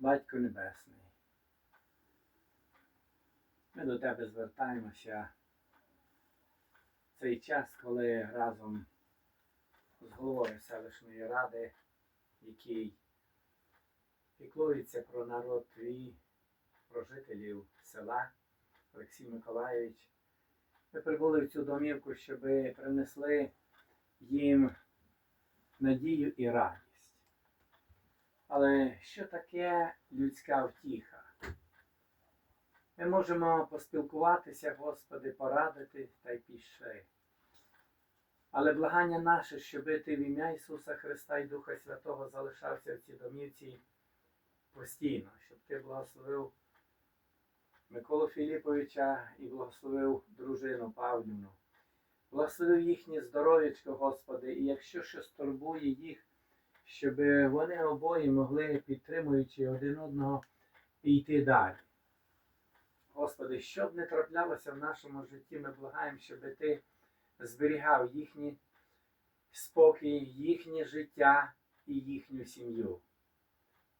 Батько Небесний. Ми до Тебе звертаємося в цей час, коли разом з головою селищної ради, який піклується про народ твій, про жителів села Олексій Миколаївич. Ми прибули в цю домівку, щоб принесли їм надію і радість. Але що таке людська втіха? Ми можемо поспілкуватися, Господи, порадити та й пішли. Але благання наше, щоб ти в ім'я Ісуса Христа і Духа Святого залишався в цій домівці постійно, щоб ти благословив Миколу Філіповича і благословив дружину Павлівну. Благословив їхнє здоров'ячко, Господи, і якщо щось турбує їх, щоб вони обоє могли, підтримуючи один одного, йти далі. Господи, що б не траплялося в нашому житті, ми благаємо, щоб Ти зберігав їхній спокій, їхнє життя і їхню сім'ю.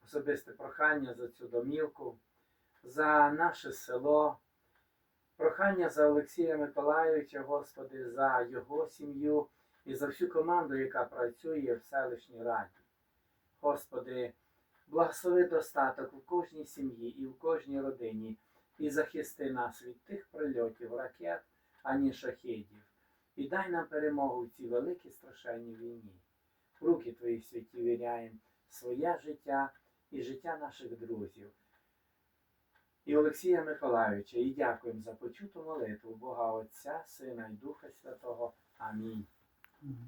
Особисте прохання за цю домівку, за наше село, прохання за Олексія Миколайовича, Господи, за його сім'ю і за всю команду, яка працює в селищній раді. Господи, благослови достаток у кожній сім'ї і в кожній родині, і захисти нас від тих прильотів, ракет, ані шахедів. І дай нам перемогу в цій великій страшенній війні. В руки Твої святі віряємо своє життя і життя наших друзів. І Олексія Миколайовича, і дякуємо за почуту молитву Бога Отця, Сина і Духа Святого. Амінь. 嗯。